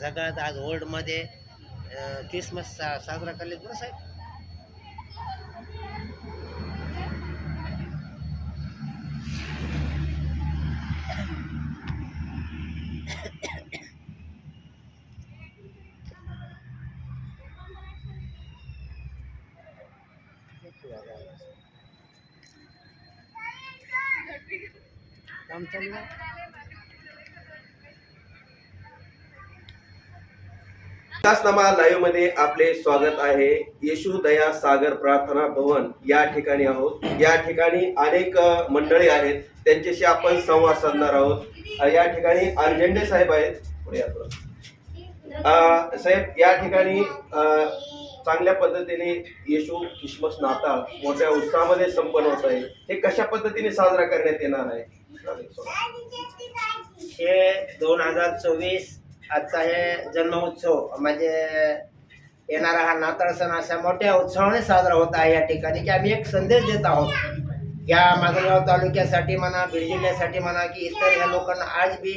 जगात आज वर्ल्डमध्ये क्रिसमस सा साजरा करले बरं साहेब. काम चालू आहे विकासनामा लाईव्हमध्ये आपले स्वागत आहे. येशू दया सागर प्रार्थना भवन या ठिकाणी आहोत. या ठिकाणी अनेक मंडळी आहेत. त्यांच्याशी आपण संवाद साधणार आहोत. या ठिकाणी अंजंडे साहेब आहेत. पुढे साहेब या ठिकाणी चांगल्या पद्धतीने येशू क्रिसमस नाताळ मोठ्या उत्साहामध्ये संपन्न होत आहे. हे कशा पद्धतीने साजरा करण्यात येणार आहे? हे दोन हजार चोवीस आजचा हे जन्मोत्सव म्हणजे येणारा हा नाताळ सण अशा मोठ्या उत्सवाने साजरा होत आहे या ठिकाणी की आम्ही एक संदेश देत आहोत. या माजलगाव तालुक्यासाठी म्हणा बीड जिल्ह्यासाठी म्हणा की इतर ह्या लोकांना आज बी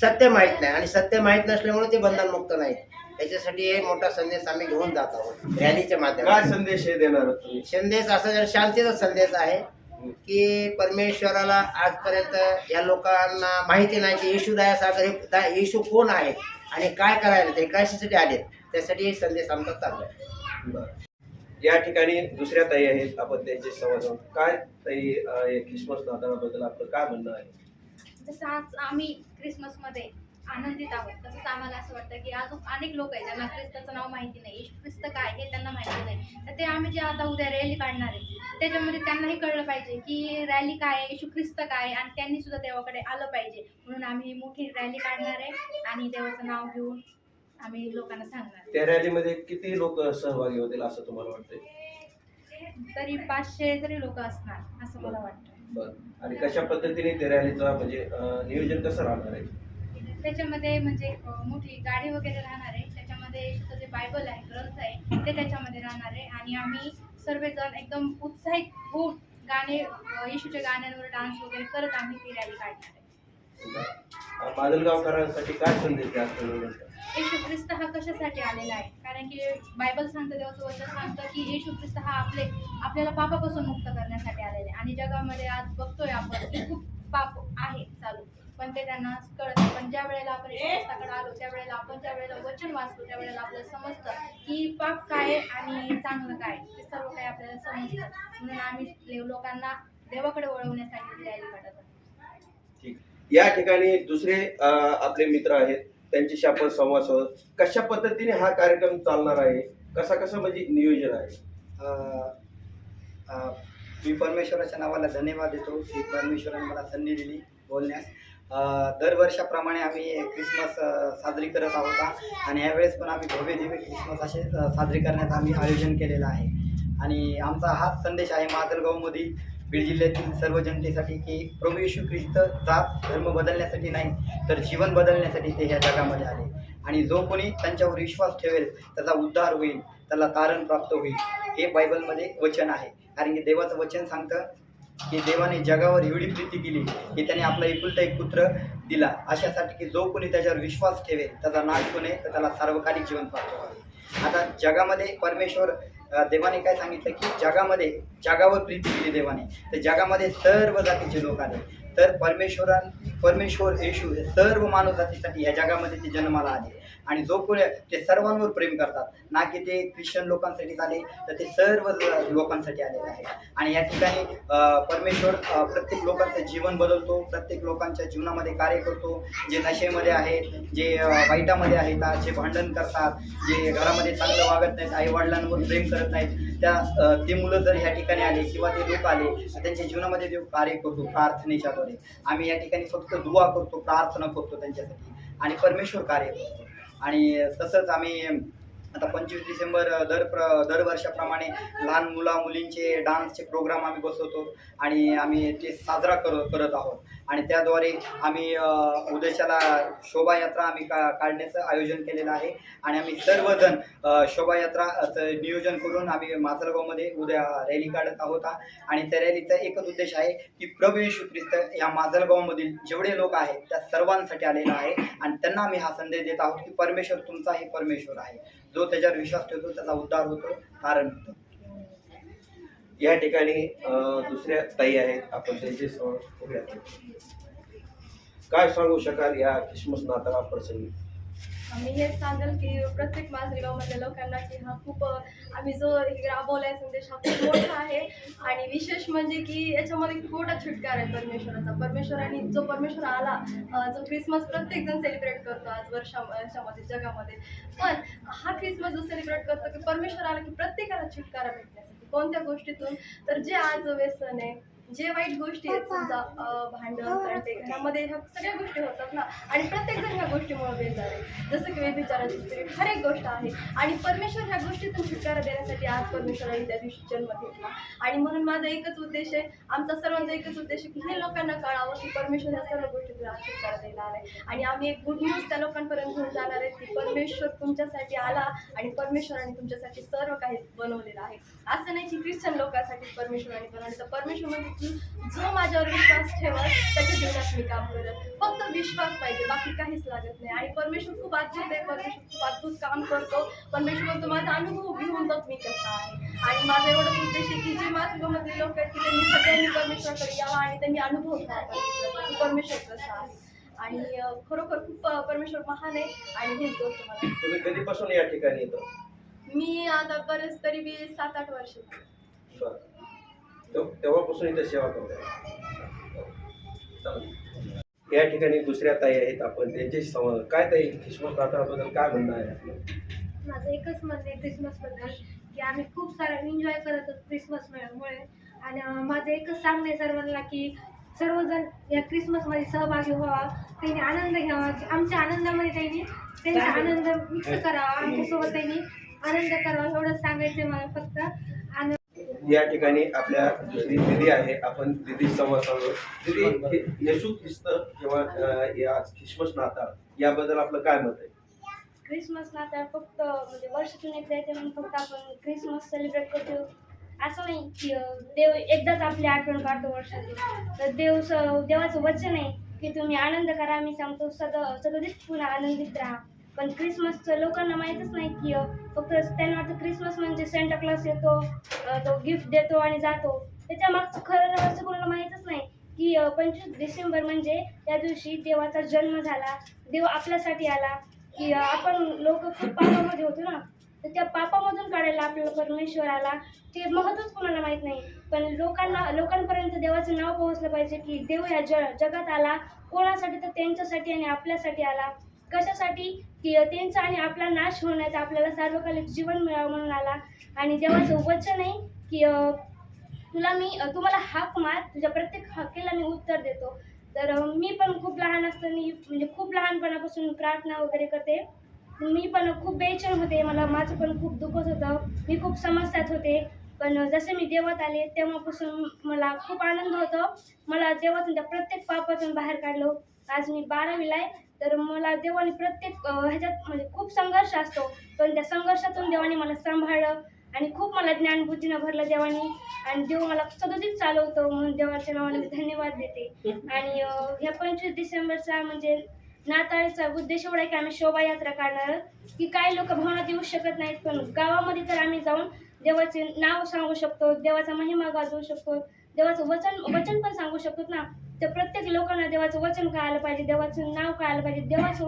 सत्य माहीत नाही. आणि सत्य माहीत नसल्यामुळे ते बंधनमुक्त नाहीत. त्याच्यासाठी हे मोठा संदेश आम्ही घेऊन जात आहोत. रॅलीच्या काय माध्यमातून संदेश हे देणार संदेश असा जर शांतीचा संदेश आहे की परमेश्वराला आजपर्यंत या लोकांना माहिती नाही की येशू दया सागर हे दा- येशू कोण आहे आणि काय करायला ते कशासाठी आले त्यासाठी हे संदेश आमचा चालू आहे बरं. या ठिकाणी दुसऱ्या ताई आहेत आपण त्यांचे संवाद साधू. काय ताई हे ख्रिसमस नाताळाबद्दल आपलं काय म्हणणं आहे जसं आज आम्ही क्रिसमसमध्ये आनंदित आहोत. तसंच आम्हाला असं वाटतं की अजून अनेक लोक आहेत ज्यांना ख्रिस्ताचं नाव माहिती नाही. येशू ख्रिस्त काय हे त्यांना माहिती नाही. तर ते आम्ही जे आता उद्या रॅली काढणार आहे त्याच्यामध्ये त्यांनाही कळलं पाहिजे की रॅली काय आहे येशू ख्रिस्त काय आणि त्यांनी सुद्धा देवाकडे आलं पाहिजे. म्हणून आम्ही मोठी रॅली काढणार आहे आणि देवाचं नाव घेऊन आम्ही लोकांना सांगणार. त्या रॅलीमध्ये किती लोक सहभागी होतील असं तुम्हाला वाटतंय? तरी पाचशे तरी लोक असणार असं मला वाटतं. बरं. आणि कशा पद्धतीने त्या रॅलीचं म्हणजे नियोजन कसं राहणार आहे? त्याच्यामध्ये म्हणजे मोठी गाडी वगैरे राहणार आहे. त्याच्यामध्ये येशूचं जे बायबल आहे ग्रंथ आहे ते त्याच्यामध्ये राहणार आहे. आणि आम्ही सर्वजण एकदम उत्साहित होऊन गाणे येशूच्या गाण्यांवर डान्स वगैरे करत आम्ही ती रॅली काढणार आहे. माजलगावकरांसाठी काय संदेश येशू ख्रिस्त हा कशासाठी आलेला आहे? कारण की बायबल सांगतं देवाचं वचन सांगतं की येशू ख्रिस्त हा आपले आपल्याला पापापासून मुक्त करण्यासाठी आलेला आहे. आणि जगामध्ये आज बघतोय आपण की खूप पाप आहे चालू. पण ते त्यांना कळत. पण ज्या वेळेला आपण ख्रिस्ताकडे आलो त्यावेळेला आपण ज्या वेळेला वचन वाचतो त्यावेळेला आपल्याला समजतं की पाप काय आणि चांगलं काय ते सर्व काही आपल्याला समजतं. म्हणून आम्ही लोकांना देवाकडे वळवण्यासाठी आहोत. ठीक. या ठिकाणी दुसरे आपले मित्र आहेत. त्यांच्याशी आपण संवाद साधू. कशा पद्धतीने हा कार्यक्रम चालणार आहे? कसा कसं म्हणजे नियोजन आहे? मी परमेश्वराच्या नावाला धन्यवाद देतो. की परमेश्वराने मला संधी दिली बोलण्यास. दरवर्षाप्रमाणे आम्ही ख्रिसमस साजरी करत आहोत आणि यावेळेस पण आम्ही भव्य दिव्य ख्रिसमस असे साजरी करण्याचं आम्ही आयोजन केलेलं आहे. आणि आमचा हाच संदेश आहे माजलगावमधील बीड जिल्ह्यातील सर्व जनतेसाठी की प्रभू येशू ख्रिस्त जात धर्म बदलण्यासाठी नाही तर जीवन बदलण्यासाठी ते ह्या जगामध्ये आले. आणि जो कोणी त्यांच्यावर विश्वास ठेवेल त्याचा उद्धार होईल त्याला तारण प्राप्त होईल. हे बायबलमध्ये वचन आहे. कारण की देवाचं वचन सांगतं की देवाने जगावर एवढी प्रीती केली की त्याने आपला एकुलता एक पुत्र दिला. अशासाठी की जो कोणी त्याच्यावर विश्वास ठेवेल त्याचा नाश होणे तर त्याला सार्वकालिक जीवन प्राप्त व्हावे आता जगामध्ये परमेश्वर देवाने काय सांगितलं की जगामध्ये जगावर प्रीती केली देवाने. तर जगामध्ये सर्व जातीचे लोक आले. तर परमेश्वरान परमेश्वर येशू हे सर्व मानव जातीसाठी या जगामध्ये ते जन्माला आले. आणि जो कोणी ते सर्वांवर प्रेम करतात. ना की ते ख्रिश्चन लोकांसाठी आले तर ते सर्व लोकांसाठी आलेले आहे आणि या ठिकाणी परमेश्वर प्रत्येक लोकांचं जीवन बदलतो प्रत्येक लोकांच्या जीवनामध्ये कार्य करतो. जे नशेमध्ये आहेत जे वाईटामध्ये आहेत जे भांडण करतात जे घरामध्ये चांगलं वागत नाहीत आई वडिलांवर प्रेम करत नाहीत त्या ते मुलं जर ह्या ठिकाणी आले किंवा ते लोक आले त्यांच्या जीवनामध्ये देव कार्य करतो प्रार्थनेच्याद्वारे. आम्ही या ठिकाणी फक्त दुवा करतो प्रार्थना करतो त्यांच्यासाठी. आणि परमेश्वर कार्य करतो. आणि तसंच आम्ही आता पंचवीस डिसेंबर दर प्र दरवर्षाप्रमाणे लहान मुला मुलींचे डान्सचे प्रोग्राम आम्ही बसवतो आणि आम्ही ते साजरा कर करत आहोत. आणि त्याद्वारे आम्ही उद्देशाला शोभायात्रा आम्ही का काढण्याचं आयोजन केलेलं आहे. आणि आम्ही सर्वजण शोभायात्राचं नियोजन करून आम्ही माजलगावमध्ये उद्या रॅली काढत आहोत. आणि त्या रॅलीचा एकच उद्देश आहे की प्रभू येशू ख्रिस्त या माजलगावमधील जेवढे लोक आहेत त्या सर्वांसाठी आलेला आहे. आणि त्यांना आम्ही हा संदेश देत आहोत की परमेश्वर तुमचा हे परमेश्वर आहे. जो त्याच्यावर विश्वास ठेवतो त्याचा उद्धार होतो कारण होतो. या ठिकाणी दुसऱ्या ताई आहेत. आपण त्यांचे काय सांगू शकाल या ख्रिसमस नाताळा प्रसंगी मी हेच सांगेल की प्रत्येक माझगावमधल्या लोकांना की हा खूप आम्ही जो राबवला आहे संदेश हा खूप मोठा आहे. आणि विशेष म्हणजे की याच्यामध्ये खूप मोठा छुटकार आहे परमेश्वराचा. परमेश्वराने जो परमेश्वर आला जो क्रिसमस प्रत्येक जण सेलिब्रेट करतो आज वर्षा वर्षामध्ये जगामध्ये. पण हा क्रिसमस जो सेलिब्रेट करतो की परमेश्वर आला की प्रत्येकाला छुटकारा भेटण्यासाठी. कोणत्या गोष्टीतून? तर जे आज व्यसन आहे जे वाईट गोष्टी आहेत समजा भांडण तंटे घरामध्ये ह्या सगळ्या गोष्टी होतात ना. आणि प्रत्येक जण ह्या गोष्टीमुळे बेजार आहे जसं की स्पिरिट हर एक गोष्ट आहे. आणि परमेश्वर ह्या गोष्टीतून छुटकारा देण्यासाठी आज परमेश्वराने त्या दिवशी जन्म घेतला. आणि म्हणून माझा एकच उद्देश आहे आमचा सर्वांचा एकच उद्देश आहे की हे लोकांना कळावं की परमेश्वर ह्या सर्व गोष्टीतून आज छुटकारा द्यायला आलाय आणि आम्ही एक गुड न्यूज त्या लोकांपर्यंत घेऊन जाणार आहे की परमेश्वर तुमच्यासाठी आला आणि परमेश्वराने तुमच्यासाठी सर्व काही बनवलेलं आहे. असं नाही की ख्रिश्चन लोकांसाठी परमेश्वराने बनवलं. तर परमेश्वर म्हणजे जो माझ्यावर विश्वास ठेवत त्याच्या जीवनात मी काम करत. फक्त विश्वास पाहिजे बाकी काहीच लागत नाही. आणि परमेश्वर खूप अद्भुत आहे. परमेश्वर खूप अद्भुत काम करतो. परमेश्वर म्हणतो माझा अनुभव घेऊन बघ मी कसा आहे. आणि माझा एवढाच उद्देश आहे की जे माझ्यामधले लोक आहेत की त्यांनी सगळ्यांनी परमेश्वराकडे यावं आणि त्यांनी अनुभव घ्यावा. की परमेश्वर कसा आहे. आणि खरोखर खूप परमेश्वर महान आहे. आणि हेच गोष्ट मला तुम्ही कधीपासून या ठिकाणी येतो? मी आता बरेच तरी बी सात आठ वर्ष झाली. तेव्हापासून इथे सेवा करतो. या ठिकाणी दुसऱ्या ताई आहेत आपण त्यांच्याशी संवाद काय ताई ख्रिसमस नाताळाबद्दल काय म्हणणं आहे आपलं? माझं एकच मत आहे क्रिसमसबद्दल की आम्ही खूप सारा एन्जॉय करत होतो क्रिसमस मुळे आणि माझं एकच सांगणं आहे सर्वांना की सर्वजण या क्रिसमसमध्ये सहभागी व्हावा त्यांनी आनंद घ्यावा. आमच्या आनंदामध्ये त्यांनी त्यांचा आनंद मिक्स करावा आमच्यासोबत त्यांनी आनंद करावा एवढंच सांगायचं मला फक्त. या ठिकाणी आपल्या दुसरी दिदी आहे आपण दिदी संवाद सांगू दिदी येशू ख्रिस्त किंवा या ख्रिसमस नाताळ याबद्दल आपलं काय मत आहे? क्रिसमस नाताळ फक्त म्हणजे वर्षातून एकदा येते म्हणून फक्त आपण क्रिसमस सेलिब्रेट करतो. असं नाही की देव एकदाच आपली आठवण काढतो वर्षातून. तर देव देवाचं वचन आहे की तुम्ही आनंद करा. मी सांगतो सद सदोदित पुन्हा आनंदित राहा. पण क्रिसमसचं लोकांना माहीतच नाही की फक्त त्यांना वाटतं क्रिसमस म्हणजे सेंटा क्लॉस येतो तो गिफ्ट देतो आणि जातो. त्याच्या मागचं खरं रहस्य कोणाला माहीतच नाही की पंचवीस डिसेंबर म्हणजे त्या दिवशी देवाचा जन्म झाला. देव आपल्यासाठी आला. की आपण लोक खूप पापामध्ये होतो ना. तर त्या पापामधून काढायला आपल्याला परमेश्वर आला. ते महत्त्वच कोणाला माहीत नाही. पण लोकांना लोकांपर्यंत देवाचं नाव पोहोचलं पाहिजे की देव या ज जगात आला. कोणासाठी तर त्यांच्यासाठी आणि आपल्यासाठी आला. कशासाठी की त्यांचा आणि आपला नाश होण्याचा आपल्याला सार्वकालिक जीवन मिळावं म्हणून आला. आणि देवाचं वचन आहे की तुला मी तुम्हाला हाक मार तुझ्या प्रत्येक हाकेला मी उत्तर देतो. तर मी पण खूप लहान असताना म्हणजे खूप लहानपणापासून प्रार्थना वगैरे करते. मी पण खूप बेचैन होते मला माझं पण खूप दुखत होतं. मी खूप समस्यात होते. पण जसे मी देवत आले तेव्हापासून मला खूप आनंद होतो. मला देवातून त्या प्रत्येक पापातून बाहेर काढलो. आज मी बारावीला आहे. तर मला देवाने प्रत्येक ह्याच्यात म्हणजे खूप संघर्ष असतो. पण त्या संघर्षातून देवाने मला सांभाळलं आणि खूप मला ज्ञानबुद्धीनं भरलं देवाने. आणि देव मला सदोदित चालवतो म्हणून देवाच्या नावाने मी धन्यवाद देते. आणि ह्या पंचवीस डिसेंबरचा म्हणजे नाताळचा उद्देश एवढा की आम्ही शोभायात्रा काढणार. आहोत की काही लोक भवनात येऊ शकत नाहीत पण गावामध्ये तर आम्ही जाऊन देवाचे नाव सांगू शकतो देवाचा महिमा गाजवू शकतो. देवाचं वचन वचन पण सांगू शकतो ना. तर प्रत्येक लोकांना देवाचं वचन कळायला पाहिजे देवाचं नाव कळायला पाहिजे. देवाचं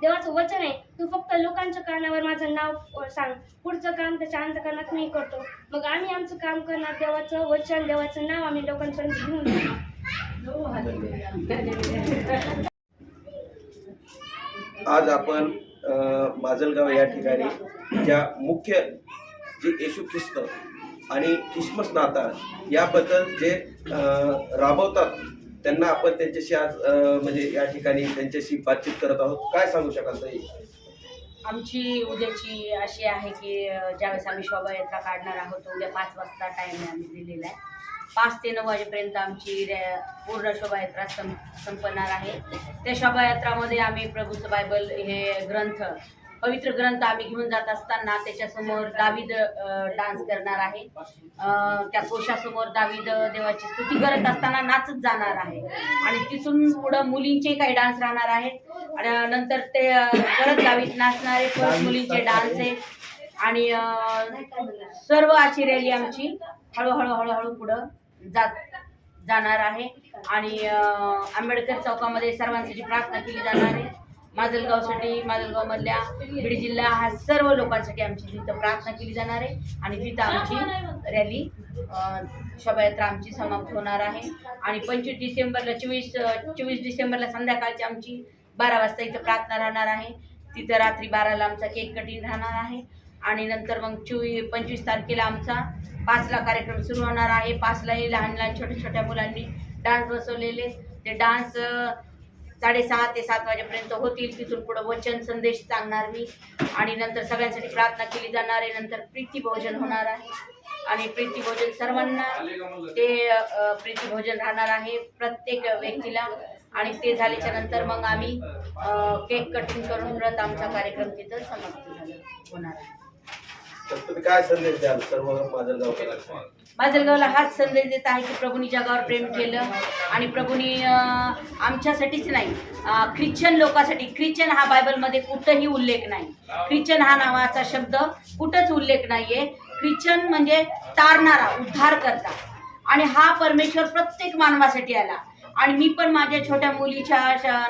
देवाचं वचन आहे. तू फक्त लोकांच्या कानावर माझं नाव सांग. पुढचं काम त्याच्या अंधकारणात मी करतो. मग आम्ही आमचं काम करणार देवाचं वचन देवाचं नाव आम्ही लोकांपर्यंत घेऊन आज आपण माजलगाव या ठिकाणी ज्या मुख्य जे येशू ख्रिस्त आणि ख्रिसमस नाताळ याबद्दल जे राबवतात त्यांना आपण त्यांच्याशी आज म्हणजे या ठिकाणी त्यांच्याशी बातचीत करत आहोत. काय सांगू शकाल ताई? आमची उद्याची अशी आहे की ज्यावेळेस आम्ही शोभायात्रा काढणार आहोत उद्या पाच वाजता टाईम आम्ही दिलेला आहे. पाच ते नऊ वाजेपर्यंत आमची रॅ- पूर्ण शोभायात्रा सं संपणार आहे. त्या शोभायात्रामध्ये आम्ही प्रभूचं बायबल हे ग्रंथ पवित्र ग्रंथ आम्ही घेऊन जात असताना त्याच्यासमोर दाविद डान्स करणार आहे. त्या कोशासमोर दाविद देवाची स्तुती करत असताना नाचत जाणार आहे. आणि तिथून पुढं मुलींचे काही डान्स राहणार आहेत. आणि नंतर ते परत दावीत नाचणारे परत मुलींचे डान्स आहेत आणि सर्व अशी रॅली आमची हळूहळू हळूहळू पुढं जात जाणार आहे. आणि आंबेडकर चौकामध्ये सर्वांसाठी प्रार्थना केली जाणार आहे. माजलगावसाठी माजलगावमधल्या बीड जिल्हा हा सर्व लोकांसाठी आमची तिथं प्रार्थना केली जाणार आहे आणि तिथं आमची रॅली शोभायात्रा आमची समाप्त होणार आहे. आणि पंचवीस डिसेंबरला चोवीस चोवीस डिसेंबरला संध्याकाळची आमची बारा वाजता इथं प्रार्थना राहणार आहे. तिथं रात्री बाराला आमचा केक कटिंग राहणार आहे. आणि नंतर मग चोवीस पंचवीस तारखेला आमचा पाचला कार्यक्रम सुरू होणार आहे. पाचलाही लहान लहान छोट्या छोट्या मुलांनी डान्स बसवलेले. ते डान्स साडेसहा ते सात वाजेपर्यंत होतील. तिथून पुढं वचन संदेश सांगणार मी. आणि नंतर सगळ्यांसाठी प्रार्थना केली जाणार आहे. नंतर प्रीतीभोजन होणार आहे. आणि प्रीतीभोजन सर्वांना ते प्रीतीभोजन राहणार आहे प्रत्येक व्यक्तीला. आणि ते झाल्याच्यानंतर मग आम्ही केक कटिंग करून व्रत आमचा कार्यक्रम तिथं समाप्त झाला होणार आहे. तर तुम्ही काय संदेश द्याल? सर्व हाच संदेश देत आहे की प्रभूनी जगावर प्रेम केलं आणि प्रभूनी आमच्यासाठीच नाही अं, ख्रिश्चन लोकांसाठी. ख्रिश्चन हा बायबलमध्ये कुठंही उल्लेख नाही. ख्रिश्चन हा नावाचा शब्द कुठंच उल्लेख नाहीये. ख्रिश्चन म्हणजे तारणारा उद्धार करता आणि हा परमेश्वर प्रत्येक मानवासाठी आला. आणि मी पण माझ्या छोट्या मुलीच्या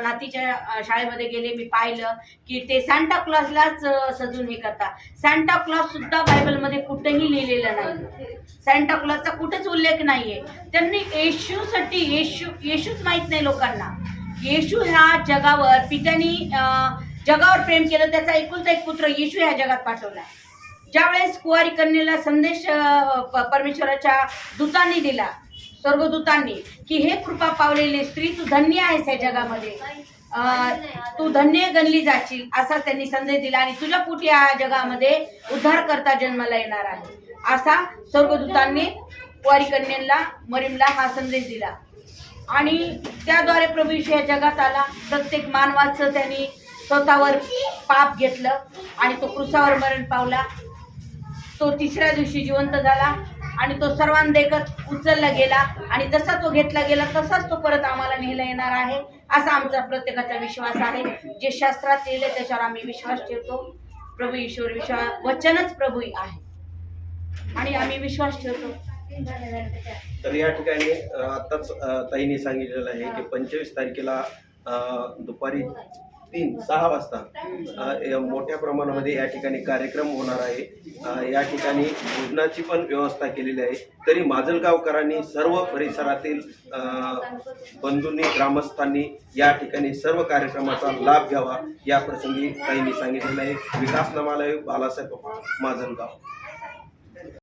नातीच्या शाळेमध्ये गेले. मी पाहिलं की ते सॅन्टा क्लॉजलाच सजून हे करतात. सॅन्टा क्लॉज सुद्धा बायबलमध्ये कुठेही लिहिलेलं नाही. सॅन्टा क्लॉजचा कुठेच उल्लेख नाहीये. त्यांनी येशूसाठी येशू येशूच माहीत नाही लोकांना. येशू ह्या जगावर पित्यानी जगावर प्रेम केलं. त्याचा एकुलता एक पुत्र येशू ह्या जगात पाठवला. ज्यावेळेस कुवारी कन्येला संदेश परमेश्वराच्या दूतांनी दिला स्वर्गदूतांनी की हे कृपा पावलेली स्त्री तू धन्य आहेस या जगामध्ये. तू धन्य गणली जाशील असा त्यांनी संदेश दिला आणि तुझ्या पोटी या जगामध्ये उद्धार करता जन्माला येणार आहे. असा स्वर्गदूतांनी कुवारी कन्येला मरीमला हा संदेश दिला. आणि त्याद्वारे प्रभू या जगात आला. प्रत्येक मानवाचं त्यांनी स्वतःवर पाप घेतलं आणि तो कृसावर मरण पावला. तो तिसऱ्या दिवशी जिवंत झाला. आणि तो सर्वांदेखत उचलला गेला. आणि जसा तो घेतला गेला तसाच तो परत आम्हाला नेला येणार आहे असा आमचा प्रत्येकाचा विश्वास आहे. जे शास्त्रात लिहिले त्याच्यावर आम्ही विश्वास ठेवतो. प्रभू ईश्वर विश्वास वचनच प्रभू आहे. आणि आम्ही विश्वास ठेवतो. तर या ठिकाणी आताच ताईने सांगितलेलं आहे की पंचवीस तारखेला दुपारी तीन सहा वाजता. मोठ्या प्रमाणामध्ये या ठिकाणी कार्यक्रम होणार आहे. या ठिकाणी भोजनाची पण व्यवस्था केलेली आहे. तरी माजलगावकरांनी सर्व परिसरातील बंधूंनी ग्रामस्थांनी या ठिकाणी सर्व कार्यक्रमाचा लाभ घ्यावा. या प्रसंगी ताईंनी सांगितलेलं आहे. विकास नमालय बालासाहेब माजलगाव.